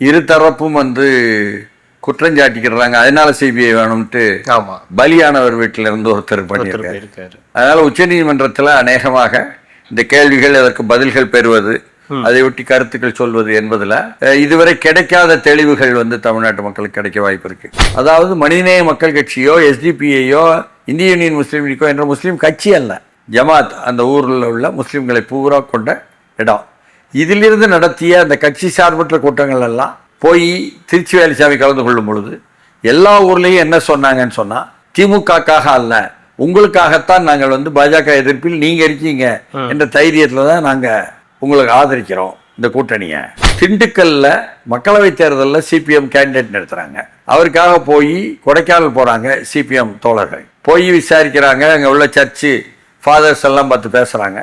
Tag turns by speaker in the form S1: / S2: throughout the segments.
S1: இரு தரப்பும் வந்து குற்றஞ்சாட்டிக்கிறாங்க அதனால சிபிஐ வேணும்ட்டு
S2: ஆமா.
S1: பலியானவர் வீட்டில இருந்து ஒருத்தர் பண்ணியிருக்காரு அதனால உச்சநீதிமன்றத்தில் அநேகமாக இந்த கேள்விகள் அதற்கு பதில்கள் பெறுவது அதை ஒட்டி கருத்துக்கள் சொல்வது என்பதுல இதுவரை கிடைக்காத தெளிவுகள் வந்து தமிழ்நாட்டு மக்களுக்கு கிடைக்க வாய்ப்பு இருக்கு. அதாவது மனிதநேய மக்கள் கட்சியோ எஸ்டிபிஐயோ இந்திய யூனியன் முஸ்லீம் லீக்கோ என்ற முஸ்லீம் கட்சி அல்ல. ஜமாத் அந்த ஊரில் உள்ள முஸ்லீம்களை பூரா கொண்ட இடம். இதிலிருந்து நடத்திய அந்த கட்சி சார்பற்ற கூட்டங்கள் எல்லாம் போய் திருச்சி வேலுசாமி கலந்து கொள்ளும் பொழுது எல்லா ஊர்லயும் என்ன சொன்னாங்கன்னு சொன்னா திமுகக்காக அல்ல உங்களுக்காகத்தான் நாங்கள் வந்து பாஜக எதிர்ப்பில் நீங்க இருக்கீங்க என்ற தைரியத்துல தான் நாங்க உங்களுக்கு ஆதரிக்கிறோம் இந்த கூட்டணியை. திண்டுக்கல்ல மக்களவை தேர்தலில் சிபிஎம் கேண்டிடேட் நிறுத்துறாங்க. அவருக்காக போய் கொடைக்கானல் போறாங்க சிபிஎம் தோழர்கள். போய் விசாரிக்கிறாங்க அங்க உள்ள சர்ச்சு ஃபாதர்ஸ் எல்லாம் பார்த்து பேசுறாங்க.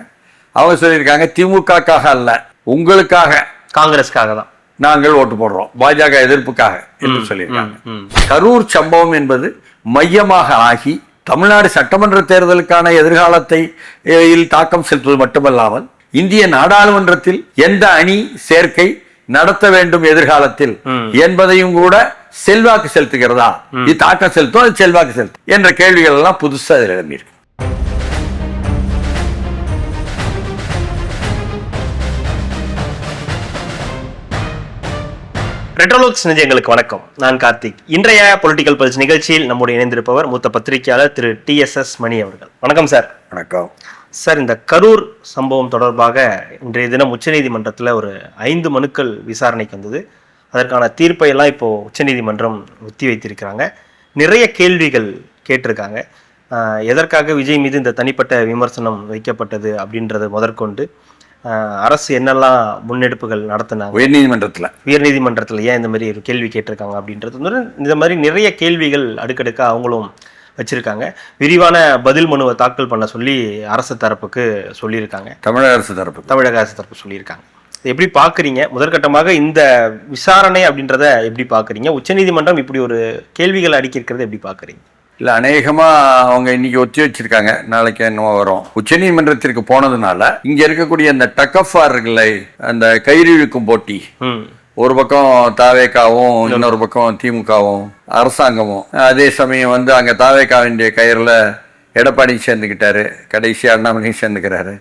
S1: அவங்க சொல்லியிருக்காங்க திமுகக்காக அல்ல உங்களுக்காக
S2: காங்கிரஸ்க்காக தான்
S1: நாங்கள் ஓட்டு போடுறோம். பாஜக எதிர்ப்புக்காக என்று சொல்லியிருக்காங்க. கரூர் சம்பவம் என்பது மையமாக ஆகி தமிழ்நாடு சட்டமன்ற தேர்தலுக்கான எதிர்காலத்தை தாக்கம் செலுத்துவது மட்டுமல்லாமல் இந்திய நாடாளுமன்றத்தில் எந்த அணி சேர்க்கை நடத்த வேண்டும் எதிர்காலத்தில் என்பதையும் கூட செல்வாக்கு செலுத்துகிறதா? இது தாக்கம் செலுத்தும் அது செல்வாக்கு செலுத்தும் என்ற கேள்விகள் எல்லாம் புதுசா இதில் எழும்பியிருக்கு.
S2: ரெட்ரோலோக்ஸ் நிஜங்களுக்கு வணக்கம். நான் கார்த்திக். இன்றைய பொலிட்டிக்கல் பல்ஸ் நிகழ்ச்சியில் நம்முடைய இணைந்திருப்பவர் மூத்த பத்திரிகையாளர் திரு டி எஸ் எஸ் மணி அவர்கள். வணக்கம் சார்
S1: வணக்கம்.
S2: சார் இந்த கரூர் சம்பவம் தொடர்பாக இன்றைய தினம் உச்சநீதிமன்றத்தில் ஒரு ஐந்து மனுக்கள் விசாரணைக்கு வந்தது. அதற்கான தீர்ப்பை எல்லாம் இப்போ உச்சநீதிமன்றம் ஒத்தி வைத்திருக்கிறாங்க. நிறைய கேள்விகள் கேட்டிருக்காங்க. எதற்காக விஜய் மீது இந்த தனிப்பட்ட விமர்சனம் வைக்கப்பட்டது அப்படின்றது முதற்கொண்டு. அரசு என்னெல்லாம் முன்னெடுப்புகள் நடத்தினாங்க?
S1: உயர்நீதிமன்றத்தில்.
S2: உயர்நீதிமன்றத்தில் ஏன் இந்த மாதிரி ஒரு கேள்வி கேட்டிருக்காங்க அப்படின்றது? வந்து இந்த மாதிரி நிறைய கேள்விகள் அடுக்கடுக்கா அவங்களும் வச்சிருக்காங்க. விரிவான பதில் மனுவை தாக்கல் பண்ண சொல்லி அரசு தரப்புக்கு சொல்லியிருக்காங்க.
S1: தமிழக அரசு தரப்பு
S2: தமிழக அரசு தரப்பு சொல்லியிருக்காங்க. இதை எப்படி பார்க்குறீங்க? முதற்கட்டமாக இந்த விசாரணை அப்படின்றத எப்படி பார்க்குறீங்க? உச்சநீதிமன்றம் இப்படி ஒரு கேள்விகள் அடிக்கிறது எப்படி பார்க்குறீங்க?
S1: இல்ல அநேகமா அவங்க இன்னைக்கு ஒத்தி வச்சிருக்காங்க. நாளைக்கு என்னவோ வரும். உச்சநீதிமன்றத்திற்கு போனதுனால இங்க இருக்கக்கூடிய அந்த டக்கஃபார் இருக்குல்ல அந்த கயிறு போட்டி. ஒரு பக்கம் தாவேக்காவும் இன்னொரு பக்கம் திமுகவும் அரசாங்கமும். அதே சமயம் வந்து அங்க தாவேக்காவின் கயிறுல எடப்பாடி சேர்ந்துக்கிட்டாரு கடைசி அண்ணாமலையும் சேர்ந்துக்கிறாரு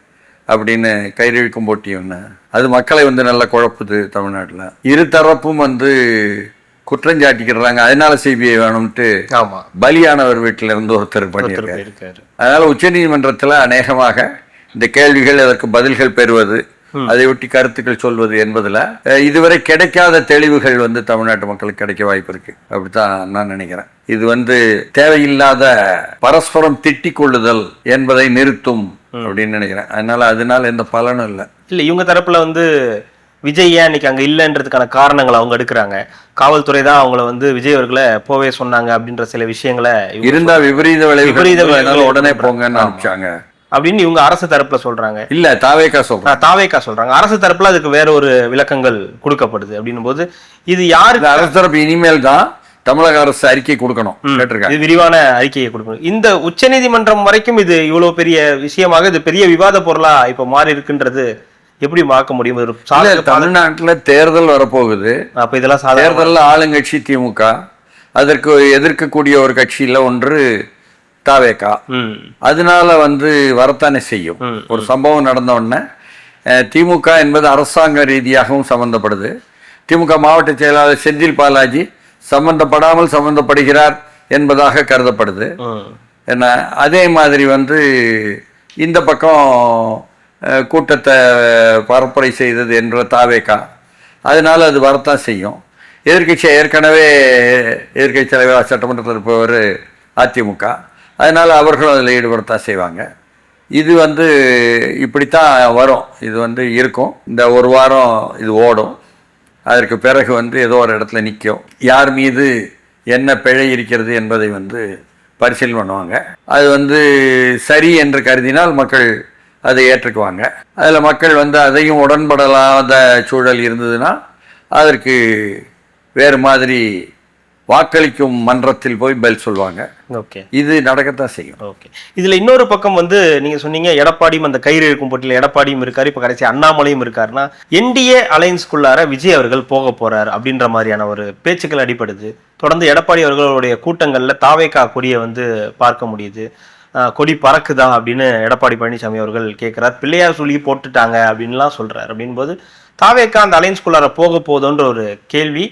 S1: அப்படின்னு கயிறு போட்டி ஒன்று அது மக்களை வந்து நல்லா குழப்புது தமிழ்நாட்டில். இரு தரப்பும் வந்து குற்றஞ்சாட்டிக்கிறாங்க. அதனால சிபிஐ வேணும்ட்டு
S2: ஆமா.
S1: பலியானவர் வீட்டில இருந்து ஒருத்தர் பண்ணியிருக்காரு. அதனால உச்சநீதிமன்றத்தில் அநேகமாக இந்த கேள்விகள் அதற்கு பதில்கள் பெறுவது அதை ஒட்டி கருத்துக்கள் சொல்வது என்பதுல இதுவரை கிடைக்காத தெளிவுகள் வந்து தமிழ்நாட்டு மக்களுக்கு கிடைக்க வாய்ப்பு இருக்கு. அப்படித்தான் நான் நினைக்கிறேன். இது வந்து தேவையில்லாத பரஸ்பரம் திட்டிக் கொள்ளுதல் என்பதை நிறுத்தும் அப்படின்னு நினைக்கிறேன். அதனால அதனால எந்த பலனும் இல்லை.
S2: இல்லை இவங்க தரப்புல வந்து விஜய் ஏன் இன்னைக்கு அங்க இல்லைன்றதுக்கான காரணங்களை அவங்க எடுக்கிறாங்க. காவல்துறை தான் அவங்கள வந்து விஜய் அவர்களை போவே சொன்னாங்க அப்படின்ற சில விஷயங்களை இவங்க
S1: இருந்தா விபரீத விளைவுகள்
S2: விபரீத
S1: உடனே
S2: சொல்றாங்க.
S1: போங்கன்னு
S2: அப்படின்னு இவங்க அரசு தரப்புல சொல்றாங்க.
S1: இல்ல தாவேக்கா சொல்றேன்
S2: நான் தாவேக்கா சொல்றாங்க. அரசு தரப்புல அதுக்கு வேற ஒரு விளக்கங்கள் கொடுக்கப்படுது அப்படின்னும் போது இது யாருக்கு
S1: அரசு தரப்பு இனிமேல் தான் தமிழக அரசு அறிக்கை கொடுக்கணும்.
S2: இது விரிவான அறிக்கையை கொடுக்கணும். இந்த உச்சநீதிமன்றம் வரைக்கும் இது இவ்வளவு பெரிய விஷயமாக இது பெரிய விவாத பொருளா இப்ப மாறி இருக்குன்றது எப்படி பார்க்க முடியும்? ஒரு
S1: தமிழ்நாட்டுல தேர்தல் வரப்போகுது.
S2: அப்ப இதெல்லாம்
S1: தேர்தலில் ஆளுங்கட்சி திமுக அதற்கு எதிர்க்கக்கூடிய ஒரு கட்சியில ஒன்று தாவேக்கா. அதனால வந்து வரத்தானே செய்யும். ஒரு சம்பவம் நடந்த உடனே திமுக என்பது அரசாங்க ரீதியாகவும் சம்பந்தப்படுது. திமுக மாவட்ட செயலாளர் செந்தில் பாலாஜி சம்பந்தப்படாமல் சம்பந்தப்படுகிறார் என்பதாக கருதப்படுது. என்ன அதே மாதிரி வந்து இந்த பக்கம் கூட்டத்தை பரப்புரை செய்தது என்ற தாவேக்கா அதனால் அது வரத்தான் செய்யும். எதிர்க்கட்சி ஏற்கனவே எதிர்க்கட்சி தலைவர் சட்டமன்றத்தில் இருப்பவர் அதிமுக. அதனால் அவர்களும் அதில் ஈடுபடத்தான் செய்வாங்க. இது வந்து இப்படித்தான் வரும். இது வந்து இருக்கும். இந்த ஒரு வாரம் இது ஓடும். அதற்கு பிறகு வந்து ஏதோ ஒரு இடத்துல நிற்கும். யார் மீது என்ன பிழை இருக்கிறது என்பதை வந்து பரிசீலனை பண்ணுவாங்க. அது வந்து சரி என்று கருதினால் மக்கள் அதை ஏற்றுக்குவாங்க. அதில் மக்கள் வந்து அதையும் உடன்படலாத சூழல் இருந்ததுன்னா அதற்கு வேறு மாதிரி வாக்களிக்கும் மன்றத்தில் போய் பதில் சொல்லுவாங்க
S2: ஓகே.
S1: இது நடக்கத்தான் செய்யும்.
S2: ஓகே. இதுல இன்னொரு பக்கம் வந்து நீங்க சொன்னீங்க எடப்பாடியும் அந்த கயிறு இருக்கும் போட்டியில் எடப்பாடியும் இருக்காரு. இப்ப கடைசி அண்ணாமலையும் இருக்காருன்னா என்டிஏ அலைன்ஸ்குள்ளார விஜய் அவர்கள் போக போறார் அப்படின்ற மாதிரியான ஒரு பேச்சுக்கள் அடிபடுது. தொடர்ந்து எடப்பாடி அவர்களுடைய கூட்டங்கள்ல தாவேக்கா கொடியை வந்து பார்க்க முடியுது. கொடி பறக்குதா அப்படின்னு எடப்பாடி பழனிசாமி அவர்கள் கேட்குறார் பிள்ளையார் சொல்லி போட்டுட்டாங்க அப்படின்லாம் சொல்கிறார் அப்படின்போது தாவேக்கா அந்த அலையன்ஸ்குள்ளார போக போதோன்ற ஒரு கேள்வி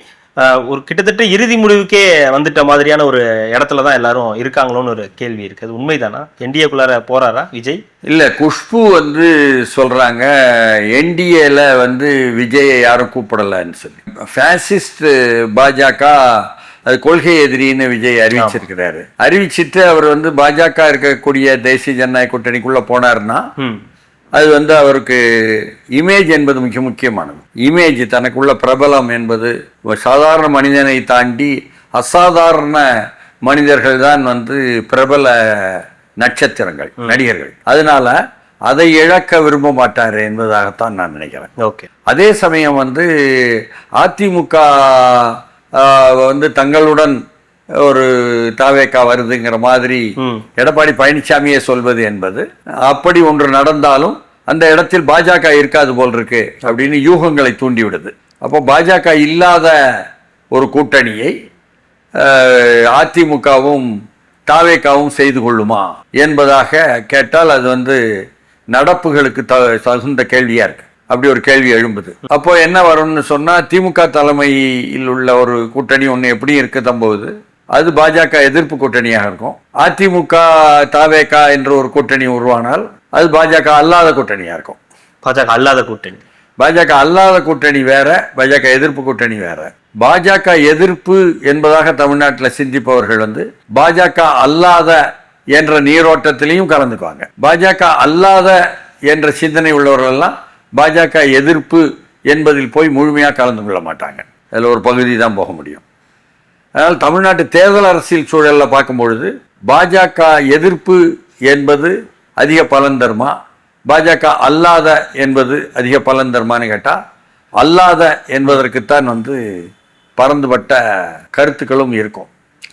S2: ஒரு கிட்டத்தட்ட இறுதி முடிவுக்கே வந்துட்ட மாதிரியான ஒரு இடத்துல தான் எல்லாரும் இருக்காங்களோன்னு ஒரு கேள்வி இருக்கு. அது உண்மைதானா? என்டிஏக்குள்ளார போறாரா விஜய்?
S1: இல்லை குஷ்பு வந்து சொல்றாங்க என்டிஏல வந்து விஜயை யாரும் கூப்பிடலன்னு சொல்லி. ஃபேசிஸ்ட் பாஜக அது கொள்கை எதிரின்னு விஜய் அறிவிச்சிருக்கிறாரு. அறிவிச்சிட்டு அவர் வந்து பாஜக இருக்கக்கூடிய தேசிய ஜனநாயக கூட்டணிக்குள்ள போனாருன்னா
S2: ம்.
S1: அது வந்து அவருக்கு இமேஜ் என்பது மிக முக்கியமானது. இமேஜ் தனக்குள்ள பிரபலம் என்பது சாதாரண மனிதனை தாண்டி அசாதாரண மனிதர்கள் தான் வந்து பிரபல நட்சத்திரங்கள் நடிகர்கள். அதனால அதை இழக்க விரும்ப மாட்டார் என்பதாகத்தான் நான் நினைக்கிறேன்.
S2: ஓகே.
S1: அதே சமயம் வந்து அதிமுக வந்து தங்களுடன் ஒரு தாவேக்கா வருதுங்கிற மாதிரி எடப்பாடி பழனிசாமியே சொல்வது என்பது. அப்படி ஒன்று நடந்தாலும் அந்த இடத்தில் பாஜக இருக்காது போல் இருக்கு அப்படின்னு யூகங்களை தூண்டிவிடுது. அப்போ பாஜக இல்லாத ஒரு கூட்டணியை அதிமுகவும் தாவேக்காவும் செய்து கொள்ளுமா என்பதாக கேட்டால் அது வந்து நடப்புகளுக்கு த தகுந்த கேள்வியா இருக்கு. அப்படி ஒரு கேள்வி எழும்புது. அப்போ என்ன வரும்னு சொன்னா திமுக தலைமையில் உள்ள ஒரு கூட்டணி ஒன்று எப்படி இருக்க தம்போது அது பாஜக எதிர்ப்பு கூட்டணியாக இருக்கும். அதிமுக தாவேகா என்ற ஒரு கூட்டணி உருவானால் அது பாஜக அல்லாத கூட்டணியா இருக்கும்.
S2: பாஜக அல்லாத கூட்டணி.
S1: பாஜக அல்லாத கூட்டணி வேற பாஜக எதிர்ப்பு கூட்டணி வேற. பாஜக எதிர்ப்பு என்பதாக தமிழ்நாட்டில் சிந்திப்பவர்கள் வந்து பாஜக அல்லாத என்ற நீரோட்டத்திலையும் கலந்துக்குவாங்க. பாஜக அல்லாத என்ற சிந்தனை உள்ளவர்கள் எல்லாம் பாஜக எதிர்ப்பு என்பதில் போய் முழுமையாக கலந்து கொள்ள மாட்டாங்க. அதில் ஒரு பகுதி தான் போக முடியும். அதனால் தமிழ்நாட்டு தேர்தல் அரசியல் சூழலில் பார்க்கும்பொழுது பாஜக எதிர்ப்பு என்பது அதிக பலன் தருமா? பாஜக அல்லாத என்பது அதிக பலன் தருமான்னு கேட்டால் அல்லாத என்பதற்குத்தான் வந்து பறந்துபட்ட கருத்துக்களும் இருக்கும்.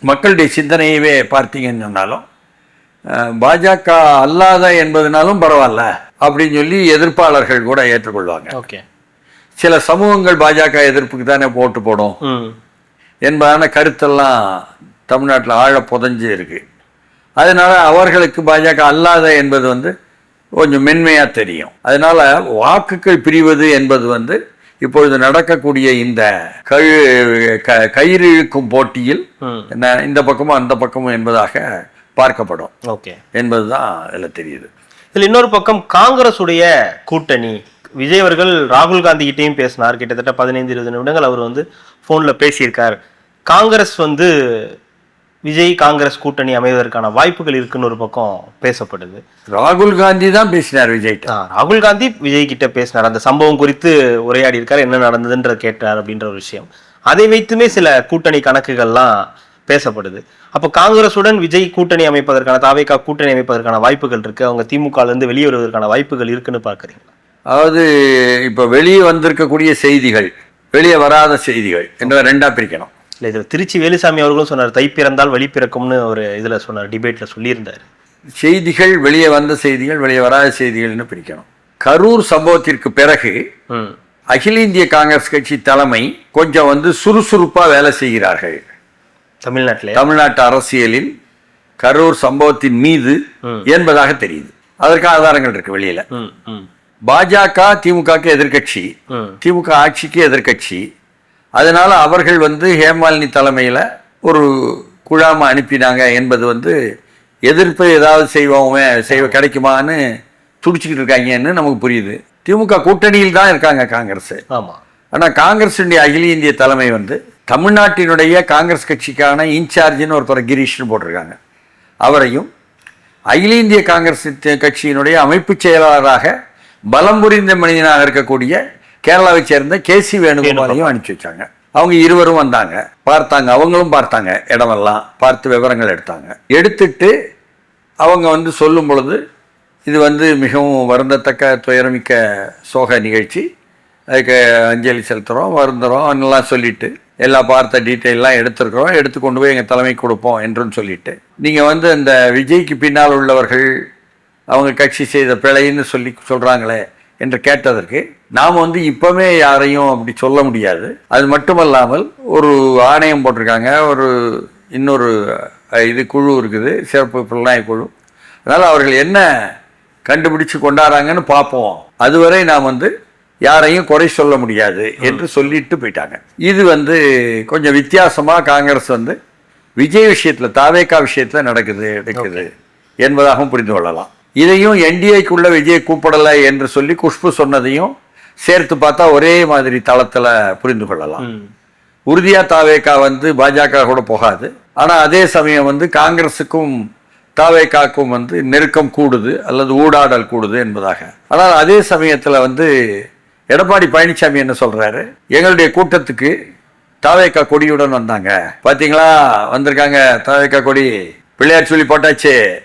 S1: மக்களுடைய சிந்தனையவே பார்த்தீங்கன்னு சொன்னாலும் பாஜக அல்லாத என்பதுனாலும் பரவாயில்ல. அப்படின்னு சொல்லி எதிர்ப்பாளர்கள் கூட ஏற்றுக்கொள்வாங்க.
S2: ஓகே.
S1: சில சமூகங்கள் பாஜக எதிர்ப்புக்கு தானே போட்டு போடும். என்பதான கருத்தெல்லாம் தமிழ்நாட்டில் ஆழ புதைஞ்சு இருக்கு. அதனால அவர்களுக்கு பாஜக அல்லாத என்பது வந்து கொஞ்சம் மென்மையாக தெரியும். அதனால வாக்குகள் பிரிவது என்பது வந்து இப்பொழுது நடக்கக்கூடிய இந்த கழு க கயிறு இழுக்கும் போட்டியில் இந்த பக்கமும் அந்த பக்கமும் என்பதாக பார்க்கப்படும்.
S2: ஓகே.
S1: என்பதுதான் இதில் தெரியுது.
S2: இதுல இன்னொரு பக்கம் காங்கிரஸ் உடைய கூட்டணி. விஜய் அவர்கள் ராகுல் காந்தி கிட்டயும் பேசினார். கிட்டத்தட்ட பதினைந்து இருபது நிமிடங்கள் அவர் வந்து போன்ல பேசியிருக்கார். காங்கிரஸ் வந்து விஜய் காங்கிரஸ் கூட்டணி அமைவதற்கான வாய்ப்புகள் இருக்குன்னு ஒரு பக்கம் பேசப்படுது.
S1: ராகுல் காந்தி தான் பேசினார்
S2: ஆ, ராகுல் காந்தி விஜய் கிட்ட பேசினார். அந்த சம்பவம் குறித்து உரையாடி இருக்கார் என்ன நடந்ததுன்ற கேட்டார் அப்படின்ற ஒரு விஷயம். அதை வைத்துமே சில கூட்டணி கணக்குகள்லாம் பேசப்படுது. அப்போ காங்கிரசுடன் விஜய் கூட்டணி அமைப்பதற்கான தாவேகா கூட்டணி அமைப்பதற்கான வாய்ப்புகள் இருக்கு. அவங்க திமுகல இருந்து வெளியே வருவதற்கான வாய்ப்புகள் இருக்குன்னு பாக்குறீங்களா
S1: அதாவது இப்போ வெளியே வந்திருக்கக்கூடிய செய்திகள் வெளியே வராத செய்திகள் என்ற ரெண்டா பிரிக்கணும்.
S2: இல்ல இதுல திருச்சி வேலுசாமி அவர்களும் சொன்னார் தை பிறந்தால் வழி பிறக்கும்னு ஒரு இதுல சொன்னார் டிபேட்ல சொல்லியிருந்தாரு.
S1: செய்திகள் வெளியே வந்த செய்திகள் வெளியே வராத செய்திகள்னு பிரிக்கணும். கரூர் சம்பவத்திற்கு பிறகு அகில இந்திய காங்கிரஸ் கட்சி தலைமை கொஞ்சம் வந்து சுறுசுறுப்பா வேலை செய்கிறார்கள்.
S2: தமிழ்நாட்டிலே?
S1: தமிழ்நாட்டு அரசியலில் கரூர் சம்பவத்தின் மீது. என்பதாக தெரியுது. அதற்கு ஆதாரங்கள் இருக்கு வெளியில. பாஜக திமுகக்கு எதிர்க்கட்சி.
S2: ம்.
S1: திமுக ஆட்சிக்கு எதிர்க்கட்சி. அதனால அவர்கள் வந்து ஹேமாலினி தலைமையில் ஒரு குழாம அனுப்பினாங்க என்பது வந்து எதிர்ப்பு ஏதாவது செய்வோமே செய்வ கிடைக்குமான்னு துடிச்சுக்கிட்டு இருக்காங்கன்னு நமக்கு புரியுது. திமுக கூட்டணியில் தான் இருக்காங்க காங்கிரஸ்.
S2: ஆமா.
S1: ஆனால் காங்கிரஸுடைய அகில இந்திய தலைமை வந்து தமிழ்நாட்டினுடைய காங்கிரஸ் கட்சிக்கான இன்சார்ஜின்னு ஒருத்தர் கிரீஷ்னு போட்டிருக்காங்க. அவரையும் அகில இந்திய காங்கிரஸ் கட்சியினுடைய அமைப்பு செயலாளராக பலம் புரிந்த மனிதனாக இருக்கக்கூடிய கேரளாவை சேர்ந்த கே சி வேணுகோபாலையும் அனுப்பிச்சு வச்சாங்க. அவங்க இருவரும் வந்தாங்க. பார்த்தாங்க. அவங்களும் பார்த்தாங்க. இடமெல்லாம் பார்த்து விவரங்கள் எடுத்தாங்க. எடுத்துட்டு அவங்க வந்து சொல்லும் பொழுது இது வந்து மிகவும் வருந்தத்தக்க துயரமிக்க சோக நிகழ்ச்சி. அதுக்கு அஞ்சலி செலுத்துகிறோம் வருந்துறோம் எல்லாம் சொல்லிவிட்டு எல்லா பார்த்த டீட்டெயிலாம் எடுத்துருக்குறோம். எடுத்து கொண்டு போய் எங்கள் தலைமை கொடுப்போம் என்றும் சொல்லிட்டு. நீங்கள் வந்து இந்த விஜய்க்கு பின்னால் உள்ளவர்கள் அவங்க கட்சி செய்த பிழைன்னு சொல்லி சொல்கிறாங்களே என்று கேட்டதற்கு நாம் வந்து இப்போவே யாரையும் அப்படி சொல்ல முடியாது. அது மட்டுமல்லாமல் ஒரு ஆணையம் போட்டிருக்காங்க. ஒரு இன்னொரு இது குழு இருக்குது. சிறப்பு புலனாய்வு குழு. அதனால் அவர்கள் என்ன கண்டுபிடிச்சு கொண்டாடுறாங்கன்னு பார்ப்போம். அதுவரை நாம் வந்து யாரையும் குறை சொல்ல முடியாது என்று சொல்லிட்டு போயிட்டாங்க. இது வந்து கொஞ்சம் வித்தியாசமா காங்கிரஸ் வந்து விஜய் விஷயத்துல தாவேக்கா விஷயத்துல நடக்குது நடக்குது என்பதாகவும் புரிந்து கொள்ளலாம். இதையும் என்டிஏக்குள்ள விஜய் கூப்பிடலை என்று சொல்லி குஷ்பு சொன்னதையும் சேர்த்து பார்த்தா ஒரே மாதிரி தளத்துல புரிந்து கொள்ளலாம்.
S2: ம்.
S1: உறுதியா தாவேக்கா வந்து பாஜக கூட போகாது. ஆனா அதே சமயம் வந்து காங்கிரஸுக்கும் தாவேக்காக்கும் வந்து நெருக்கம் கூடுது அல்லது ஊடாடல் கூடுது என்பதாக. ஆனால் அதே சமயத்துல வந்து எடப்பாடி பழனிசாமி என்ன சொல்றாரு? எங்களுடைய கூட்டத்துக்கு தாவேக்கா கொடியுடன் வந்தாங்க. பாத்தீங்களா? வந்திருக்காங்க. தாவேக்கா கொடி. பிள்ளையார் சொல்லி போட்டாச்சு.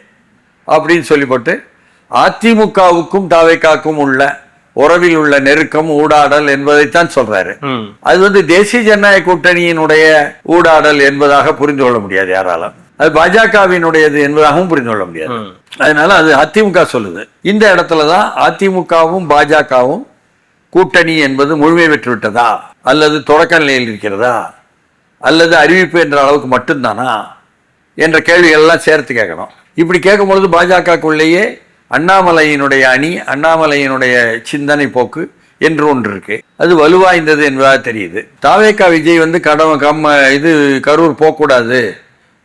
S1: அப்படின்னு சொல்லி போட்டு அதிமுகவுக்கும் தாவேக்காக்கும் உள்ள உறவில் உள்ள நெருக்கம் ஊடாடல் என்பதைத்தான் சொல்றாரு. அது வந்து தேசிய ஜனநாயக கூட்டணியினுடைய ஊடாடல் என்பதாக புரிந்து கொள்ள முடியாது யாராலும். அது பாஜகவினுடையது என்பதாகவும் புரிந்து கொள்ள முடியாது. அதனால அது அதிமுக சொல்லுது. இந்த இடத்துல தான் அதிமுகவும் பாஜகவும் கூட்டணி என்பது முழுமை பெற்று விட்டதா அல்லது தொடக்க நிலையில் இருக்கிறதா? அல்லது அறிவிப்பு என்ற அளவுக்கு மட்டும்தானா? என்ற கேள்விகள் எல்லாம் சேர்த்து கேட்கணும். இப்படி கேட்கும் பொழுது பாஜகக்குள்ளேயே அண்ணாமலையினுடைய அணி அண்ணாமலையினுடைய சிந்தனை போக்கு என்று ஒன்று இருக்கு. அது வலுவாய்ந்தது என்பதாக தெரியுது. தாவேக்கா விஜய் வந்து கடம கம்ம இது கரூர் போகக்கூடாது.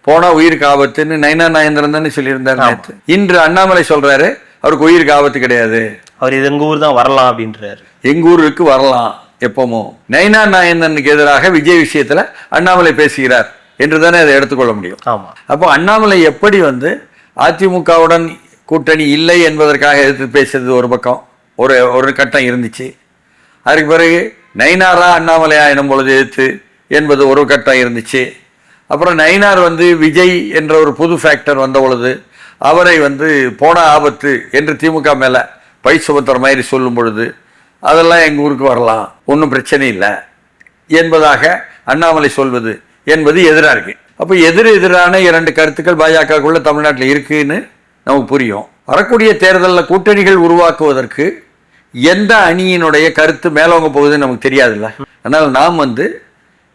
S1: போனா உயிருக்கு ஆபத்துன்னு நயனா நாயந்திரன் தானே சொல்லியிருந்தார் இன்று அண்ணாமலை சொல்றாரு அவருக்கு உயிருக்கு ஆபத்து கிடையாது.
S2: அவர் இது எங்க ஊர் தான் வரலாம் அப்படின்றாரு.
S1: எங்க ஊருக்கு வரலாம் எப்பமோ. நைனா நாயந்தனுக்கு எதிராக விஜய் விஷயத்துல அண்ணாமலை பேசுகிறார் என்று தானே அதை எடுத்துக்கொள்ள முடியும்.
S2: ஆமா.
S1: அப்போ அண்ணாமலை எப்படி வந்து அதிமுகவுடன் கூட்டணி இல்லை என்பதற்காக எதிர்த்து பேசுறது ஒரு பக்கம் ஒரு ஒரு கட்டம் இருந்துச்சு. அதுக்கு பிறகு நைனாரா அண்ணாமலையா எனும் பொழுது எதிர்த்து என்பது ஒரு கட்டம் இருந்துச்சு. அப்புறம் நைனார் வந்து விஜய் என்ற ஒரு புது ஃபேக்டர் வந்த பொழுது அவரை வந்து போன ஆபத்து என்று திமுக மேலே பை சுமத்துற மாதிரி சொல்லும் பொழுது அதெல்லாம் எங்கள் ஊருக்கு வரலாம். ஒன்றும் பிரச்சனை இல்லை. என்பதாக அண்ணாமலை சொல்வது என்பது எதிராக இருக்கு. அப்போ எதிர் எதிரான இரண்டு கருத்துக்கள் பாஜகக்குள்ள தமிழ்நாட்டில் இருக்குன்னு நமக்கு புரியும். வரக்கூடிய தேர்தலில் கூட்டணிகள் உருவாக்குவதற்கு எந்த அணியினுடைய கருத்து மேலோங்க போகுதுன்னு நமக்கு தெரியாதுல்ல. அதனால் நாம் வந்து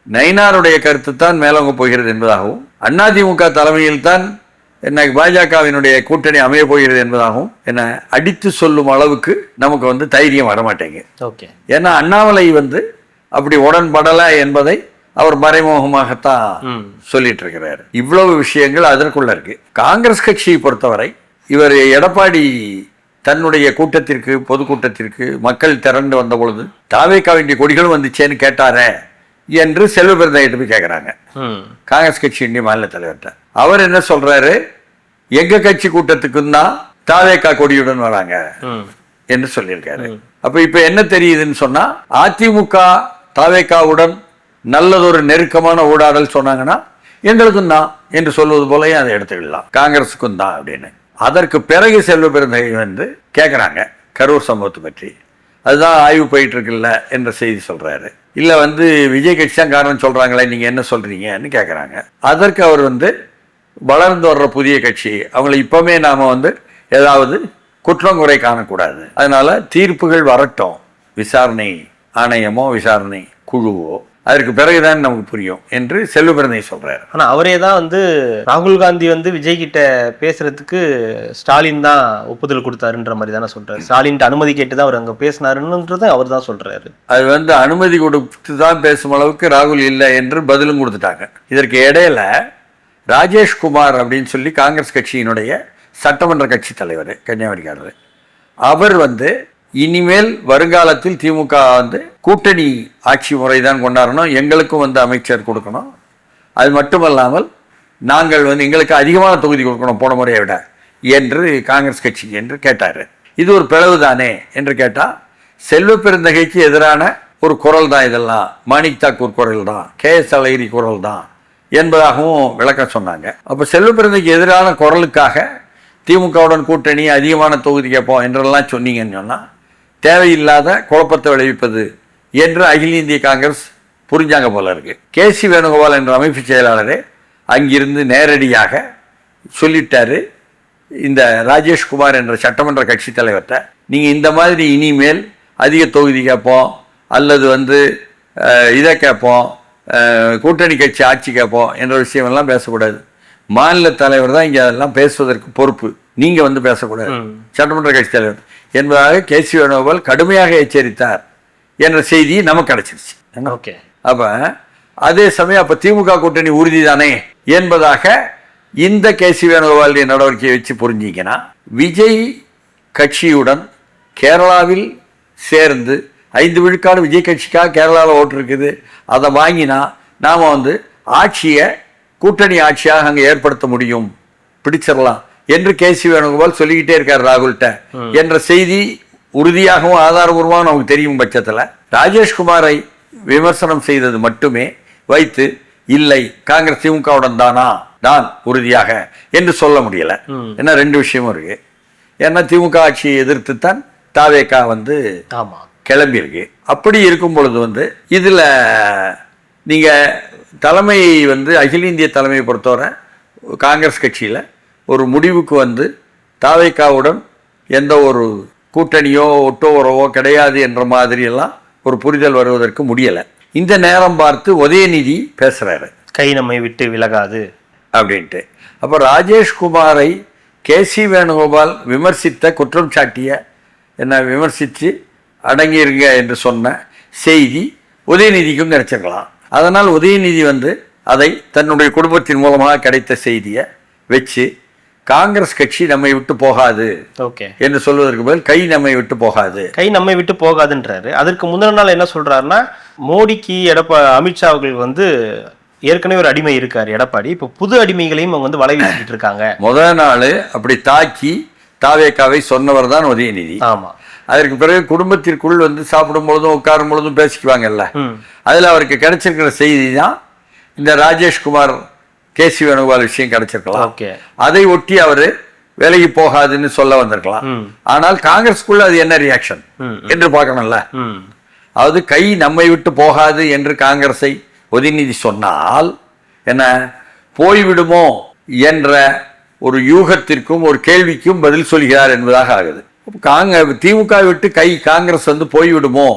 S1: நயினாருடைய கருத்து தான் மேலோங்க போகிறது என்பதாகவும் அதிமுக தலைமையில் தான் என்ன பாஜகவினுடைய கூட்டணி அமைய போகிறது என்பதாகவும் என்ன அடித்து சொல்லும் அளவுக்கு நமக்கு வந்து தைரியம் வரமாட்டேங்குது.
S2: ஓகே.
S1: ஏன்னா அண்ணாமலை வந்து அப்படி உடன்படலை என்பதை அவர் மறைமுகமாகத்தான் சொல்லிட்டு இருக்கிறாரு இவ்வளவு விஷயங்கள் அதற்குள்ள இருக்கு. காங்கிரஸ் கட்சியை பொறுத்தவரை இவர் எடப்பாடி தன்னுடைய கூட்டத்திற்கு பொதுக்கூட்டத்திற்கு மக்கள் திரண்டு வந்த பொழுது தாவேக்கா வேண்டிய கொடிகளும் வந்துச்சேன்னு கேட்டாரே. என்று செல்வ பிறந்தாயிட்டு போய் கேட்குறாங்க காங்கிரஸ் கட்சியினுடைய மாநில தலைவர்கிட்ட. அவர் என்ன சொல்றாரு? எங்க கட்சி கூட்டத்துக்கும் தான் தாவேக்கா கொடியுடன் வராங்க என்று சொல்லியிருக்காரு. அப்ப இப்ப என்ன தெரியுதுன்னு சொன்னா அதிமுக தாவேக்காவுடன் நல்லதொரு நெருக்கமான ஊடாடல் சொன்னாங்கன்னா எங்களுக்கும் தான் என்று சொல்வது போலயும் அதை எடுத்துக்கலாம். காங்கிரஸுக்கும் தான் அப்படின்னு. அதற்கு பிறகு செல்வ பெருந்தகை வந்து கேட்குறாங்க கரூர் சம்பவத்தை பற்றி. அதுதான் ஆய்வு போயிட்டு இருக்குல்ல என்ற செய்தி சொல்றாரு. இல்லை வந்து விஜய் கட்சி தான் காரணம் சொல்கிறாங்களே நீங்கள் என்ன சொல்கிறீங்கன்னு கேட்குறாங்க அதற்கு அவர் வந்து வளர்ந்து வர்ற புதிய கட்சி அவங்கள இப்பவுமே நாம் வந்து ஏதாவது குற்றம் குறை காணக்கூடாது. அதனால் தீர்ப்புகள் வரட்டும். விசாரணை ஆணையமோ விசாரணை குழுவோ அதற்கு பிறகுதான் நமக்கு புரியும் என்று செல்வபிரந்தை சொல்றாரு.
S2: ஆனா அவரே தான் வந்து ராகுல் காந்தி வந்து விஜய் கிட்ட பேசுறதுக்கு ஸ்டாலின் தான் ஒப்புதல் கொடுத்தாருன்ற மாதிரி தானே சொல்றாரு. ஸ்டாலின் அனுமதி கேட்டு தான் அவர் அங்க பேசினாருன்றதை அவர் தான் சொல்றாரு.
S1: அது வந்து அனுமதி கொடுத்து தான் பேசும் அளவுக்கு ராகுல் இல்லை என்று பதிலும் கொடுத்துட்டாங்க. இதற்கு இடையில ராஜேஷ் குமார் அப்படின்னு சொல்லி காங்கிரஸ் கட்சியினுடைய சட்டமன்ற கட்சி தலைவர் கன்னியாகுமரிக்காரர். அவர் வந்து இனிமேல் வருங்காலத்தில் திமுக வந்து கூட்டணி ஆட்சி முறை தான் கொண்டாடணும் எங்களுக்கும் வந்து அமைச்சர் கொடுக்கணும். அது மட்டுமல்லாமல் நாங்கள் வந்து எங்களுக்கு அதிகமான தொகுதி கொடுக்கணும் போன முறையை விட என்று காங்கிரஸ் கட்சி என்று கேட்டார். இது ஒரு பிளவு தானே என்று கேட்டால் செல்வ பெருந்தகைக்கு எதிரான ஒரு குரல் தான் இதெல்லாம். மாணிக் தாக்கூர் குரல் தான் கே எஸ் அழகிரி குரல் தான் என்பதாகவும் விளக்கம் சொன்னாங்க. அப்போ செல்வ பெருந்தைக்கு எதிரான குரலுக்காக திமுகவுடன் கூட்டணி அதிகமான தொகுதி கேட்போம் என்றெல்லாம் சொன்னீங்கன்னு சொன்னால் தேவையில்லாத குழப்பத்தை விளைவிப்பது என்று அகில இந்திய காங்கிரஸ் புரிஞ்சாங்க போல இருக்கு. கே சி வேணுகோபால் என்ற அமைப்பு செயலாளரே அங்கிருந்து நேரடியாக சொல்லிட்டாரு இந்த ராஜேஷ்குமார் என்ற சட்டமன்ற கட்சி தலைவர்கிட்ட நீங்கள் இந்த மாதிரி இனிமேல் அதிக தொகுதி கேட்போம் அல்லது வந்து இதை கேட்போம் கூட்டணி கட்சி ஆட்சி கேட்போம் என்ற விஷயமெல்லாம் பேசக்கூடாது. மாநில தலைவர் தான் இங்கே அதெல்லாம் பேசுவதற்கு பொறுப்பு. நீங்கள் வந்து பேசக்கூடாது. சட்டமன்ற கட்சி தலைவர். என்பதாக கே சி வேணுகோபால் கடுமையாக எச்சரித்தார் என்ற செய்தி நமக்கு கிடைச்சிருச்சு.
S2: ஓகே.
S1: அப்ப அதே சமயம் அப்ப திமுக கூட்டணி உறுதி தானே என்பதாக இந்த கே சி வேணுகோபாலுடைய நடவடிக்கையை வச்சு புரிஞ்சிங்கன்னா விஜய் கட்சியுடன் கேரளாவில் சேர்ந்து ஐந்து விழுக்காடு விஜய் கட்சிக்காக கேரளாவில் ஓட்டு இருக்குது. அதை வாங்கினா நாம் வந்து ஆட்சியை கூட்டணி ஆட்சியாக அங்கே ஏற்படுத்த முடியும். பிடிச்சிடலாம். என்று கே சி வேணுகோபால் சொல்லிக்கிட்டே இருக்கார் ராகுல்கிட்ட. என்ற செய்தி உறுதியாகவும் ஆதாரபூர்வமாக நமக்கு தெரியும் பட்சத்தில் ராஜேஷ்குமாரை விமர்சனம் செய்தது மட்டுமே வைத்து இல்லை காங்கிரஸ் திமுகவுடன் தானா? தான் உறுதியாக என்று சொல்ல முடியல. ஏன்னா ரெண்டு விஷயமும் இருக்கு. ஏன்னா திமுக ஆட்சியை எதிர்த்து தான் தாவேக்கா வந்து கிளம்பியிருக்கு. அப்படி இருக்கும் பொழுது வந்து இதில் நீங்கள் தலைமை வந்து அகில இந்திய தலைமையை பொறுத்தவரை காங்கிரஸ் கட்சியில் ஒரு முடிவுக்கு வந்து தாவைக்காவுடன் எந்த ஒரு கூட்டணியோ ஒட்டோ உறவோ கிடையாது என்ற மாதிரி எல்லாம் ஒரு புரிதல் வருவதற்கு முடியலை. இந்த நேரம் பார்த்து உதயநிதி பேசுகிறாரு
S2: கை நம்மை விட்டு விலகாது.
S1: அப்படின்ட்டு. அப்போ ராஜேஷ்குமாரை கே சி வேணுகோபால் விமர்சித்த குற்றம் சாட்டிய என்ன விமர்சித்து அடங்கியிருங்க என்று சொன்ன செய்தி உதயநிதிக்கும் கிடைச்சிருக்கலாம். அதனால் உதயநிதி வந்து அதை தன்னுடைய குடும்பத்தின் மூலமாக கிடைத்த செய்தியை வச்சு காங்கிரஸ் கட்சி நம்மை விட்டு போகாது
S2: ஓகே.
S1: என்று சொல்வதற்கு பதில் கை நம்மை விட்டு போகாது.
S2: கை நம்மை விட்டு போகாதுன்றாரு. அதற்கு முந்தின நாள் என்ன சொல்றாருன்னா மோடிக்கு எடப்பா அமித்ஷா அவர்கள் வந்து ஏற்கனவே ஒரு அடிமை இருக்காரு எடப்பாடி. இப்போ புது அடிமைகளையும் அவங்க வந்து வலை வீசிட்டு இருக்காங்க.
S1: முதல் நாள் அப்படி தாக்கி தாவேக்காவை சொன்னவர் தான் உதயநிதி.
S2: ஆமா.
S1: அதற்கு பிறகு குடும்பத்திற்குள் வந்து சாப்பிடும் பொழுதும் உட்காரும் பொழுதும் பேசிக்குவாங்கல்ல. அதில் அவருக்கு கிடைச்சிருக்கிற செய்தி தான் இந்த ராஜேஷ்குமார் கேசி வேணுகோபால் விஷயம் கிடைச்சிருக்கலாம். அதை ஒட்டி அவர் வேலைக்கு போகாதுன்னு சொல்ல வந்திருக்கலாம். ஆனால் காங்கிரஸ்க்குள்ள அது என்ன ரியாக்ஷன். என்று பார்க்கணும்ல. அதாவது கை நம்மை விட்டு போகாது என்று காங்கிரஸை உதயநிதி சொன்னால் என்ன? போய்விடுமோ என்ற ஒரு யூகத்திற்கும் ஒரு கேள்விக்கும் பதில் சொல்கிறார் என்பதாக ஆகுது. காங்க திமுக விட்டு கை காங்கிரஸ் வந்து போய்விடுமோ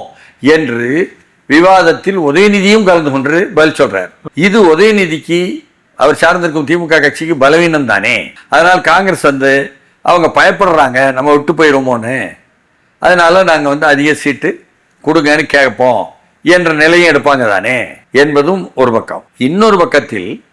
S1: என்று விவாதத்தில் உதயநிதியும் கலந்து கொண்டு பதில் சொல்றார். இது உதயநிதிக்கு அவர் சார்ந்திருக்கும் திமுக கட்சிக்கு பலவீனம் தானே? அதனால் காங்கிரஸ் வந்து அவங்க பயப்படுறாங்க நம்ம விட்டு போயிடுமோன்னு அதனால நாங்கள் வந்து அதிக சீட்டு கொடுங்கன்னு கேட்போம் என்ற நிலையும் எடுப்பாங்க தானே? என்பதும் ஒரு பக்கம். இன்னொரு பக்கத்தில்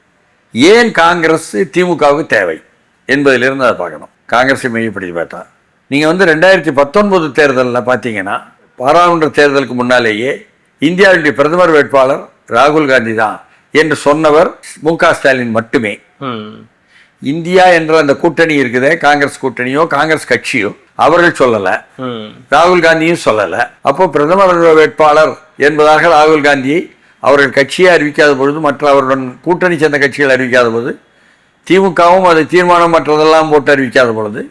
S1: ஏன் காங்கிரஸ் திமுகவுக்கு தேவை? என்பதிலிருந்து அதை பார்க்கணும். காங்கிரஸை மையப்படுத்தி பார்த்தா. நீங்கள் வந்து ரெண்டாயிரத்தி பத்தொன்பது தேர்தலில் பார்த்தீங்கன்னா பாராளுமன்ற தேர்தலுக்கு முன்னாலேயே இந்தியாவுடைய பிரதமர் வேட்பாளர் ராகுல் காந்தி தான் என்று சொன்னவர் மு க ஸ்டாலின் மட்டுமே. இந்தியா என்ற அந்த கூட்டணி இருக்குதே காங்கிரஸ் கூட்டணியோ காங்கிரஸ் கட்சியோ அவர்கள் சொல்லலை. ராகுல் காந்தியும் சொல்லலை. அப்போ பிரதமர் வேட்பாளர் என்பதாக ராகுல் காந்தியை அவர்கள் கட்சியை அறிவிக்காத பொழுது மற்ற அவருடன் கூட்டணி சேர்ந்த கட்சிகள் அறிவிக்காத போது திமுகவும் அது தீர்மானம் மற்றதெல்லாம் போட்டு அறிவிக்காத பொழுது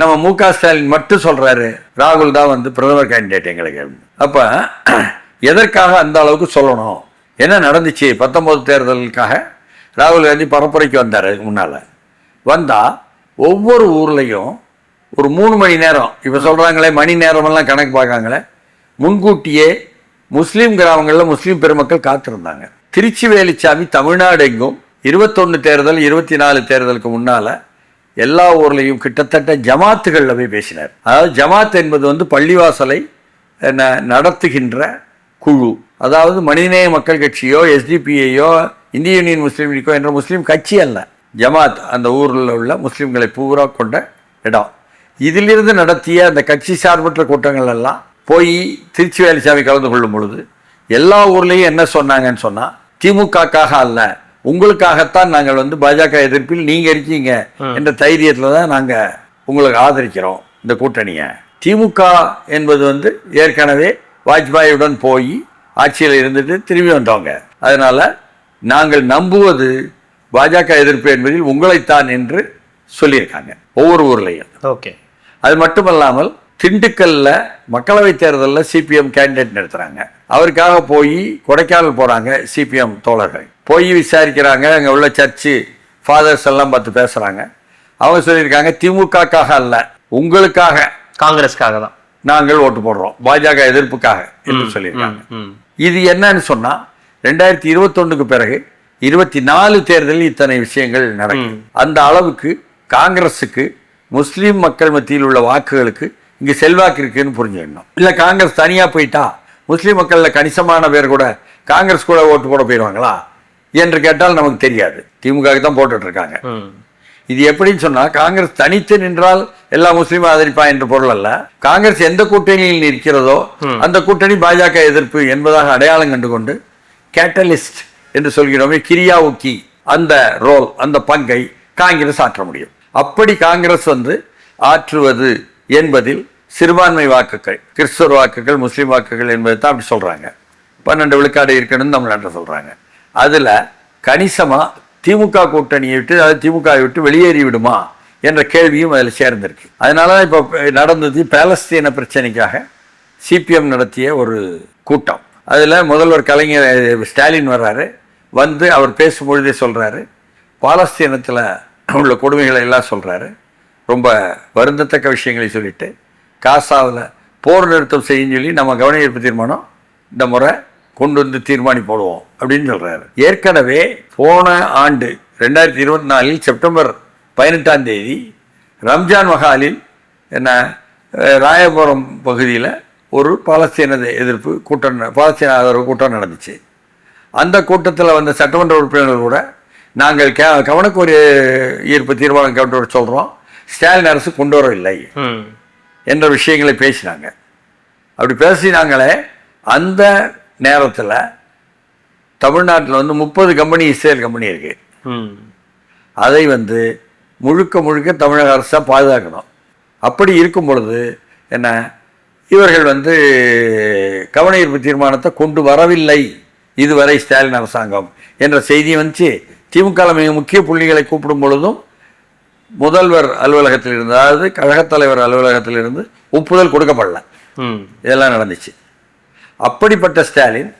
S1: நம்ம மு க ஸ்டாலின் மட்டும் சொல்றாரு ராகுல் தான் வந்து பிரதமர் கேண்டிடேட் எங்களுக்கு. அப்ப எதற்காக அந்த அளவுக்கு சொல்லணும்? என்ன நடந்துச்சு பத்தொம்போது தேர்தலுக்காக? ராகுல் காந்தி பரப்புரைக்கு வந்தார் அதுக்கு முன்னால். வந்தால் ஒவ்வொரு ஊர்லேயும் ஒரு மூணு மணி நேரம் இப்போ சொல்கிறாங்களே மணி நேரமெல்லாம் கணக்கு பார்க்காங்களே முன்கூட்டியே முஸ்லீம் கிராமங்களில் முஸ்லீம் பெருமக்கள் காத்திருந்தாங்க. திருச்சி வேலுச்சாமி தமிழ்நாடு எங்கும் இருபத்தொன்று தேர்தல் இருபத்தி நாலு தேர்தலுக்கு முன்னால் எல்லா ஊர்லேயும் கிட்டத்தட்ட ஜமாத்துகளில் போய் பேசினார். அதாவது ஜமாத் என்பது வந்து பள்ளிவாசலை ந- நடத்துகின்ற குழு. அதாவது மனிதநேய மக்கள் கட்சியோ எஸ்டிபிஐயோ இந்திய யூனியன் முஸ்லீம் லீக்கோ என்ற முஸ்லீம் கட்சி அல்ல. ஜமாத் அந்த ஊரில் உள்ள முஸ்லீம்களை பூரா கொண்ட இடம். இதிலிருந்து நடத்திய அந்த கட்சி சார்பற்ற கூட்டங்கள் எல்லாம் போய் திருச்சி வேலுசாமி கலந்து கொள்ளும் பொழுது எல்லா ஊர்லேயும் என்ன சொன்னாங்கன்னு சொன்னால் திமுகக்காக அல்ல உங்களுக்காகத்தான் நாங்கள் வந்து பாஜக எதிர்ப்பில் நீங்கள் இருக்கீங்க என்ற தைரியத்தில் தான் நாங்கள் உங்களுக்கு ஆதரிக்கிறோம் இந்த கூட்டணியை. திமுக என்பது வந்து ஏற்கனவே வாஜ்பாயுடன் போய் ஆட்சியில் இருந்துட்டு திரும்பி வந்தவங்க. அதனால நாங்கள் நம்புவது பாஜக எதிர்ப்பு என்பதில் உங்களைத்தான் என்று சொல்லியிருக்காங்க. ஒவ்வொரு ஊர்லேயும்.
S2: ஓகே.
S1: அது மட்டுமல்லாமல் திண்டுக்கல்ல மக்களவை தேர்தலில் சிபிஎம் கேண்டிடேட் நிறுத்துறாங்க. அவருக்காக போய் கொடைக்கானல் போறாங்க சிபிஎம் தோழர்கள். போய் விசாரிக்கிறாங்க அங்கே உள்ள சர்ச்சு ஃபாதர்ஸ் எல்லாம் பார்த்து பேசுறாங்க. அவங்க சொல்லியிருக்காங்க திமுகக்காக அல்ல உங்களுக்காக.
S2: காங்கிரஸ்க்காக தான்.
S1: நாங்கள் ஓட்டு போடுறோம் பாஜக எதிர்ப்புக்காக என்று சொல்லியிருக்காங்க. இது என்னன்னு சொன்னா ரெண்டாயிரத்தி இருபத்தொன்னுக்கு பிறகு இருபத்தி நாலு தேர்தலில் இத்தனை விஷயங்கள் நடக்கும் அந்த அளவுக்கு காங்கிரஸுக்கு முஸ்லீம் மக்கள் மத்தியில் உள்ள வாக்குகளுக்கு இங்க செல்வாக்கு இருக்குன்னு புரிஞ்சுக்கணும். இல்ல காங்கிரஸ் தனியா போயிட்டா முஸ்லீம் மக்கள்ல கணிசமான பேர் கூட காங்கிரஸ் கூட ஓட்டு போட போயிடுவாங்களா? என்று கேட்டால் நமக்கு தெரியாது. திமுகவுக்கு தான் போட்டுட்டு இருக்காங்க. இது எப்படின்னு சொன்னா காங்கிரஸ் தனித்து நின்றால் எல்லா முஸ்லீமும் ஆதரிப்பா என்ற பொருள் அல்ல. காங்கிரஸ் எந்த கூட்டணியில் நிற்கிறதோ அந்த கூட்டணி பாஜக எதிர்ப்பு என்பதாக அடையாளம் கண்டு கொண்டு கேட்டலிஸ்ட் என்று சொல்கிறோமே கிரியாவுக்கி அந்த ரோல் அந்த பங்கை காங்கிரஸ் ஆற்ற முடியும். அப்படி காங்கிரஸ் வந்து ஆற்றுவது என்பதில் சிறுபான்மை வாக்குகள் கிறிஸ்தவ வாக்குகள் முஸ்லீம் வாக்குகள் என்பதை தான் அப்படி சொல்றாங்க. பன்னெண்டு விழுக்காடு இருக்கணும்னு தமிழ்நாட்டில் சொல்றாங்க. அதுல கணிசமா திமுக கூட்டணியை விட்டு அதாவது திமுகவை விட்டு வெளியேறி விடுமா என்ற கேள்வியும் அதில் சேர்ந்திருக்கு. அதனால தான் இப்போ நடந்தது பாலஸ்தீன பிரச்சனைக்காக சிபிஎம் நடத்திய ஒரு கூட்டம். அதில் முதல்வர் கலைஞர் ஸ்டாலின் வர்றாரு. வந்து அவர் பேசும்பொழுதே சொல்கிறாரு பாலஸ்தீனத்தில் உள்ள கொடுமைகளை எல்லாம் சொல்கிறாரு ரொம்ப வருந்தத்தக்க விஷயங்களை சொல்லிட்டு காசாவில் போர் நிறுத்தம் செய்யும் சொல்லி நம்ம கவன ஈர்ப்பு தீர்மானம் இந்த முறை கொண்டு வந்து தீர்மானி போடுவோம் அப்படின்னு சொல்றாரு. ஏற்கனவே போன ஆண்டு ரெண்டாயிரத்தி இருபத்தி நாலில் செப்டம்பர் பதினெட்டாம் தேதி ரம்ஜான் மஹாலில் என்ன ராயபுரம் பகுதியில் ஒரு பாலஸ்தீன எதிர்ப்பு கூட்டம் பாலஸ்தீன ஆதரவு கூட்டம் நடந்துச்சு. அந்த கூட்டத்தில் வந்த சட்டமன்ற உறுப்பினர்கள் கூட நாங்கள் கே கவனக்கோரிய ஈர்ப்பு தீர்மானம் கொண்டு வர சொல்கிறோம் ஸ்டாலின் அரசு கொண்டு வரவில்லை என்ற விஷயங்களை பேசினாங்க. அப்படி பேசினாங்களே அந்த நேரத்தில் தமிழ்நாட்டில் வந்து முப்பது கம்பெனி இஸ்ரேல் கம்பெனி இருக்கு.
S2: ம்.
S1: அதை வந்து முழுக்க முழுக்க தமிழக அரசை பாதுகாக்கணும். அப்படி இருக்கும் பொழுது என்ன இவர்கள் வந்து கவன ஈர்ப்பு தீர்மானத்தை கொண்டு வரவில்லை. இதுவரை ஸ்டாலின் அரசாங்கம் என்ற செய்தி வந்துச்சு. திமுக மிக முக்கிய புள்ளிகளை கூப்பிடும் பொழுதும் முதல்வர் அலுவலகத்தில் இருந்து அதாவது கழகத் தலைவர் அலுவலகத்தில் இருந்து ஒப்புதல் கொடுக்கப்படல. இதெல்லாம் நடந்துச்சு. அப்படிப்பட்ட ஸ்டாலின்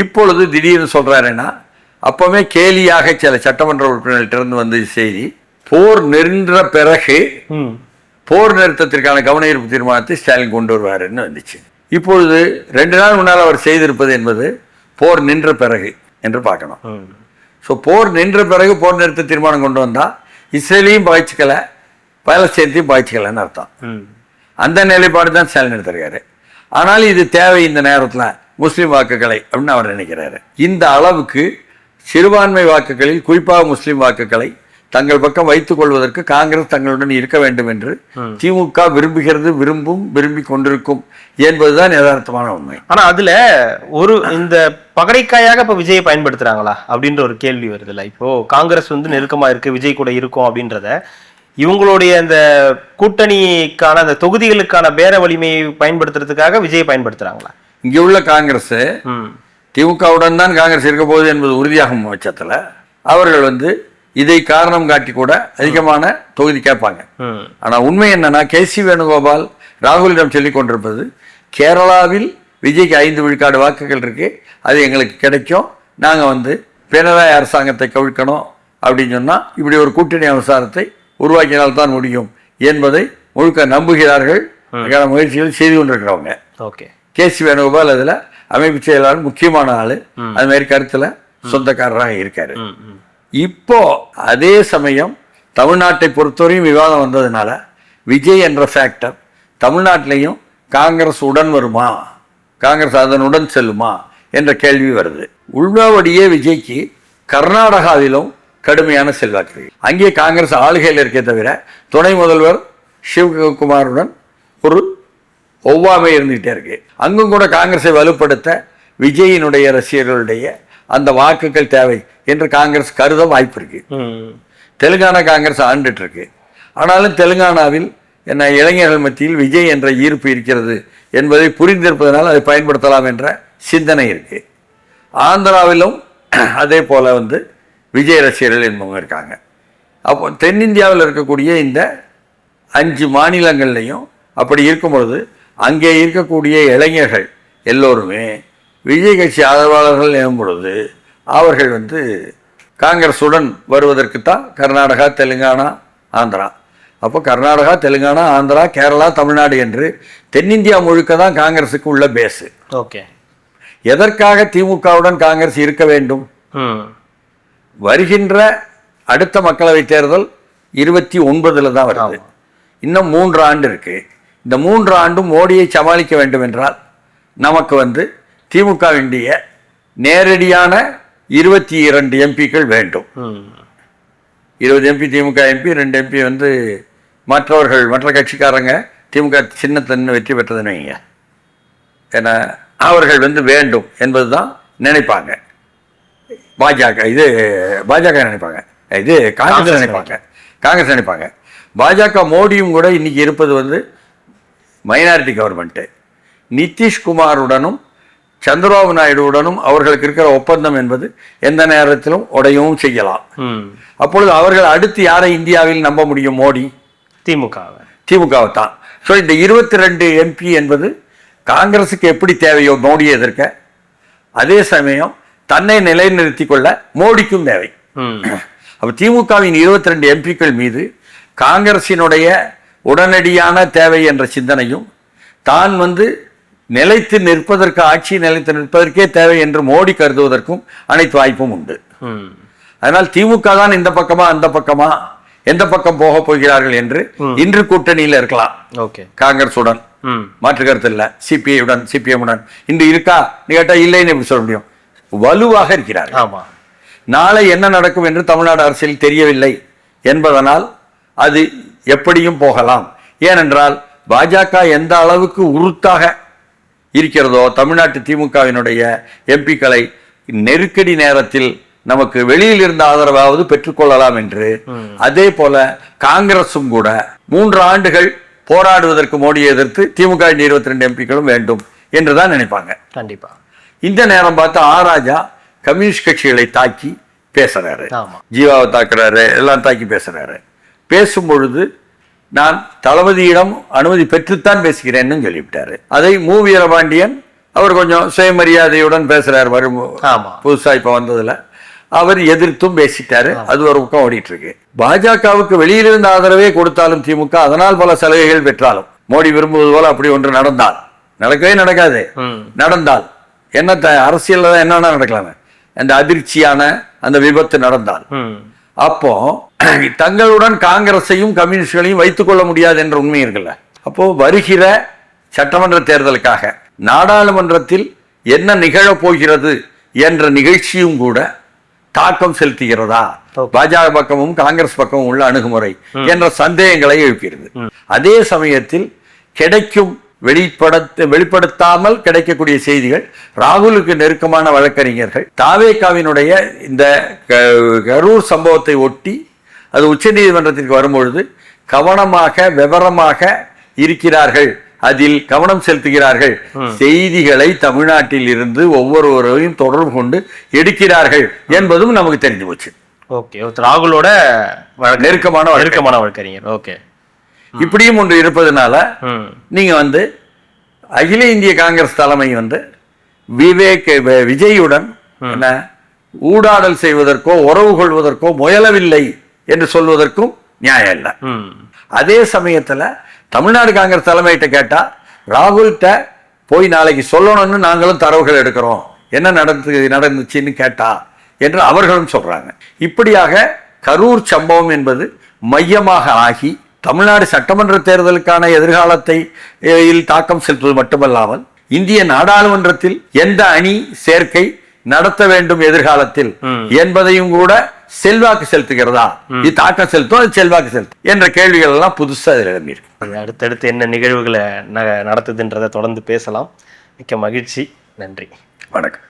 S1: இப்பொழுது திடீர்னு சொல்றாருன்னா அப்பவே கேலியாக சில சட்டமன்ற உறுப்பினர்கள்ட்ட இருந்து வந்து செய்தி போர் நின்ற பிறகு போர் நிறுத்தத்திற்கான கவன ஈர்ப்பு தீர்மானத்தை ஸ்டாலின் கொண்டு வருவாருன்னு வந்துச்சு. இப்பொழுது ரெண்டு நாள் முன்னால் அவர் செய்திருப்பது என்பது போர் நின்ற பிறகு என்று பார்க்கணும். ஸோ போர் நின்ற பிறகு போர் நிறுத்த தீர்மானம் கொண்டு வந்தா இஸ்ரேலையும் பாய்ச்சிக்கல பாலஸ்தீனத்தையும் பாய்ச்சிக்கலன்னு அர்த்தம். அந்த நிலைப்பாடு தான் ஸ்டாலின் எடுத்திருக்காரு. ஆனால் இது தேவை இந்த நேரத்தில். முஸ்லீம் வாக்குகளை அப்படின்னு அவர் நினைக்கிறாரு. இந்த அளவுக்கு சிறுபான்மை வாக்குகளில் குறிப்பாக முஸ்லீம் வாக்குகளை தங்கள் பக்கம் வைத்துக் கொள்வதற்கு காங்கிரஸ் தங்களுடன் இருக்க வேண்டும் என்று திமுக விரும்புகிறது விரும்பும் விரும்பி கொண்டிருக்கும் என்பதுதான் யதார்த்தமான உண்மை.
S2: ஆனா அதுல ஒரு இந்த பகடைக்காயாக இப்ப விஜயை பயன்படுத்துறாங்களா? அப்படின்ற ஒரு கேள்வி வருதுல்ல. இப்போ காங்கிரஸ் வந்து நெருக்கமா இருக்கு விஜய் கூட இருக்கும் அப்படின்றத இவங்களுடைய அந்த கூட்டணிக்கான அந்த தொகுதிகளுக்கான பேர வலிமையை பயன்படுத்துறதுக்காக விஜயை பயன்படுத்துறாங்களா?
S1: இங்கே உள்ள காங்கிரஸ் திமுகவுடன் தான் காங்கிரஸ் இருக்க போகுது என்பது உறுதியாகும் பட்சத்தில் அவர்கள் வந்து இதை காரணம் காட்டி கூட அதிகமான தொகுதி கேட்பாங்க.
S2: ம்.
S1: ஆனா உண்மை என்னன்னா கே சி வேணுகோபால் ராகுலிடம் சொல்லிக் கொண்டிருப்பது கேரளாவில் விஜய்க்கு ஐந்து விழுக்காடு வாக்குகள் இருக்கு அது எங்களுக்கு கிடைக்கும் நாங்க வந்து பினராயி அரசாங்கத்தை கவிழ்க்கணும் அப்படின்னு சொன்னா இப்படி ஒரு கூட்டணி அவசாரத்தை உருவாக்கினால்தான் முடியும் என்பதை முழுக்க நம்புகிறார்கள். அதுக்கான முயற்சிகள் செய்து கொண்டிருக்கிறவங்க.
S2: ஓகே.
S1: கே சி வேணுகோபால் அதுல அமைப்பு செயலாளர் முக்கியமான ஆளு. அது மாதிரி கருத்துல சொந்தக்காரராக இருக்காரு. இப்போ அதே சமயம் தமிழ்நாட்டை பொறுத்தவரையும் விவாதம் வந்ததுனால விஜய் என்ற ஃபேக்டர் தமிழ்நாட்டிலையும் காங்கிரஸ் உடன் வருமா? காங்கிரஸ் அதனுடன் செல்லுமா? என்ற கேள்வி வருது. உள்வாவடியே விஜய்க்கு கர்நாடகாவிலும் கடுமையான செல்வாக்கு. அங்கே காங்கிரஸ் ஆளுகையில் இருக்கே தவிர துணை முதல்வர் சிவகுமாருடன் ஒரு ஒவ்வாமை இருந்துகிட்டே இருக்கு. அங்கும் கூட காங்கிரஸை வலுப்படுத்த விஜயினுடைய ரசிகர்களுடைய அந்த வாக்குகள் தேவை என்று காங்கிரஸ் கருத வாய்ப்பு இருக்கு. தெலுங்கானா காங்கிரஸ் ஆண்டுட்டு இருக்கு ஆனாலும் தெலுங்கானாவில் என்ன இளைஞர்கள் மத்தியில் விஜய் என்ற ஈர்ப்பு இருக்கிறது என்பதை புரிந்திருப்பதனால் அதை பயன்படுத்தலாம் என்ற சிந்தனை இருக்கு. ஆந்திராவிலும் அதே போல வந்து விஜய் ரசிகர்கள் என்பவங்க இருக்காங்க. அப்போ தென்னிந்தியாவில் இருக்கக்கூடிய இந்த அஞ்சு மாநிலங்கள்லையும் அப்படி இருக்கும் பொழுது அங்கே இருக்கக்கூடிய இளைஞர்கள் எல்லோருமே விஜய் கட்சி ஆதரவாளர்கள் எனும் பொழுது அவர்கள் வந்து காங்கிரஸுடன் வருவதற்குத்தான் கர்நாடகா தெலுங்கானா ஆந்திரா. அப்போ கர்நாடகா தெலுங்கானா ஆந்திரா கேரளா தமிழ்நாடு என்று தென்னிந்தியா முழுக்க தான் காங்கிரஸுக்கு உள்ள பேஸு
S2: ஓகே.
S1: எதற்காக திமுகவுடன் காங்கிரஸ் இருக்க வேண்டும்? வருகின்ற அடுத்த மக்களவைத் தேர்தல் இருபத்தி ஒன்பதுல தான் வருது. இன்னும் மூன்று ஆண்டு இருக்கு. இந்த மூன்று ஆண்டும் மோடியை சமாளிக்க வேண்டும் என்றால் நமக்கு வந்து திமுக வேண்டிய நேரடியான இருபத்தி இரண்டு எம்பிக்கள் வேண்டும். இருபது எம்பி திமுக எம்பி ரெண்டு எம்பி வந்து மற்றவர்கள் மற்ற கட்சிக்காரங்க திமுக சின்னத்தின்னு வெற்றி பெற்றதுன்னு வைங்க. ஏன்னா அவர்கள் வந்து வேண்டும் என்பது தான் நினைப்பாங்க. பாஜக இது பாஜக நினைப்பாங்க. இது காங்கிரஸ் நினைப்பாங்க. காங்கிரஸ் நினைப்பாங்க. பாஜக மோடியும் கூட இன்னைக்கு இருப்பது வந்து மைனாரிட்டி கவர்மெண்ட்டு நிதிஷ்குமாருடனும் சந்திரபாபு நாயுடுவுடனும் அவர்களுக்கு இருக்கிற ஒப்பந்தம் என்பது எந்த நேரத்திலும் உடையவும் செய்யலாம். அப்பொழுது அவர்கள் அடுத்து யாரை இந்தியாவில் நம்ப முடியும் மோடி?
S2: திமுகவை.
S1: திமுகவை தான். ஸோ இந்த இருபத்தி ரெண்டு எம்பி என்பது காங்கிரஸுக்கு எப்படி தேவையோ மோடியை எதிர்க்க. அதே சமயம் தன்னை நிலைநிறுத்திக் கொள்ள மோடிக்கும் தேவை. அப்போ திமுகவின் இருபத்தி ரெண்டு எம்பிக்கள் மீது காங்கிரசினுடைய உடனடியான தேவை என்ற சிந்தனையும் தான் வந்து நிலைத்து நிற்பதற்கு ஆட்சி நிலைத்து நிற்பதற்கே தேவை என்று மோடி கருதுவதற்கும் அனைத்து வாய்ப்பும் உண்டு. அதனால் திமுக தான் இந்த பக்கமா அந்த பக்கமா எந்த பக்கம் போக போகிறார்கள் என்று இன்று கூட்டணியில் இருக்கலாம்.
S2: ஓகே.
S1: காங்கிரசுடன். மாற்று கருத்து இல்லை. சிபிஐயுடன் சிபிஎம்முடன் இன்று இருக்கா? நீ கேட்டா இல்லைன்னு எப்படி சொல்ல முடியும்? வலுவாக இருக்கிறார்கள்.
S2: ஆமாம்
S1: நாளை என்ன நடக்கும் என்று தமிழ்நாடு அரசியல் தெரியவில்லை என்பதனால் அது எப்படியும் போகலாம். ஏனென்றால் பாஜக எந்த அளவுக்கு உறுத்தாக இருக்கிறதோ தமிழ்நாட்டு திமுகவினுடைய எம்பிக்களை நெருக்கடி நேரத்தில் நமக்கு வெளியில் இருந்த ஆதரவாவது பெற்றுக்கொள்ளலாம் என்று அதே போல காங்கிரசும் கூட மூன்று ஆண்டுகள் போராடுவதற்கு மோடியை எதிர்த்து திமுக இருபத்தி ரெண்டு எம்பிக்களும் வேண்டும் என்றுதான் நினைப்பாங்க.
S2: கண்டிப்பா.
S1: இந்த நேரம் பார்த்து ஆ ராஜா கம்யூனிஸ்ட் கட்சிகளை தாக்கி பேசுறாரு. ஜீவாவை தாக்குறாரு எல்லாம் தாக்கி பேசுறாரு. பேசும் பொழுது நான் தளபதியிடம் அனுமதி பெற்றுத்தான் பேசுகிறேன்னு சொல்லிவிட்டாரு. அதை மு. வீரபாண்டியன் அவர் கொஞ்சம் சுயமரியாதையுடன் பேசுறாரு வரும் புதுசா இப்ப வந்ததுல. அவர் எதிர்த்தும் பேசிட்டாரு. அது ஒரு பக்கம் ஓடிட்டு இருக்கு பாஜகவுக்கு வெளியிலிருந்து ஆதரவே கொடுத்தாலும் திமுக அதனால் பல சலுகைகள் பெற்றாலும். மோடி விரும்புவது போல அப்படி ஒன்று நடந்தால். நடக்கவே நடக்காது. நடந்தால். என்ன அரசியல்ல தான் என்ன வேணா நடக்கலாமே. அந்த அதிர்ச்சியான அந்த விபத்து நடந்தால். அப்போ தங்களுடன் காங்கிரஸையும் கம்யூனிஸ்டுகளையும் வைத்துக் கொள்ள முடியாது என்ற உண்மை இருக்குல்ல. அப்போ வருகிற சட்டமன்ற தேர்தலுக்காக நாடாளுமன்றத்தில் என்ன நிகழப் போகிறது என்ற நிகழ்ச்சியும் கூட தாக்கம் செலுத்துகிறதா. பாஜக பக்கமும் காங்கிரஸ் பக்கமும் உள்ள அணுகுமுறை என்ற சந்தேகங்களை எழுப்பியிருது அதே சமயத்தில் கிடைக்கும் வெளிப்படுத்த வெளிப்படுத்தாமல் கிடைக்கக்கூடிய செய்திகள் ராகுலுக்கு நெருக்கமான வழக்கறிஞர்கள் தாவேகாவினுடைய இந்த கரூர் சம்பவத்தை ஒட்டி அது உச்சநீதிமன்றத்திற்கு வரும்பொழுது கவனமாக விவரமாக இருக்கிறார்கள். அதில் கவனம் செலுத்துகிறார்கள். செய்திகளை தமிழ்நாட்டில் இருந்து ஒவ்வொருவரையும் தொடர்பு கொண்டு எடுக்கிறார்கள் என்பதும் நமக்கு தெரிஞ்சு போச்சு.
S2: ஓகே. ராகுலோட
S1: நெருக்கமான.
S2: நெருக்கமான வழக்கறிஞர். ஓகே.
S1: இப்படியும் ஒன்று இருப்பதனால
S2: ம்.
S1: நீங்க வந்து அகில இந்திய காங்கிரஸ் தலைமை வந்து விவேக் விஜயுடன் என்ன ஊடாடல் செய்வதற்கோ உறவு கொள்வதற்கோ முயலவில்லை என்று சொல்வதற்கும் நியாயம் இல்லை. அதே சமயத்துல தமிழ்நாடு காங்கிரஸ் தலைமையிட்ட கேட்டா ராகுல்கிட்ட போய் நாளைக்கு சொல்லணும்னு நாங்களும் தரவுகள் எடுக்கிறோம். என்ன நடந்து நடந்துச்சுன்னு கேட்டா என்று அவர்களும் சொல்றாங்க. இப்படியாக கரூர் சம்பவம் என்பது மையமாக ஆகி தமிழ்நாடு சட்டமன்ற தேர்தலுக்கான எதிர்காலத்தை தாக்கம் செலுத்துவது மட்டுமல்லாமல் இந்திய நாடாளுமன்றத்தில் எந்த அணி சேர்க்கை நடத்த வேண்டும் எதிர்காலத்தில் என்பதையும் கூட செல்வாக்கு செலுத்துகிறதா? இது தாக்கம் செலுத்தும் அது செல்வாக்கு செலுத்தும் என்ற கேள்விகள் எல்லாம் புதுசா அதில் எழும்பியிருக்கு
S2: அடுத்தடுத்து என்ன நிகழ்வுகளை நடத்துதுன்றதை தொடர்ந்து பேசலாம். மிக்க மகிழ்ச்சி. நன்றி.
S1: வணக்கம்.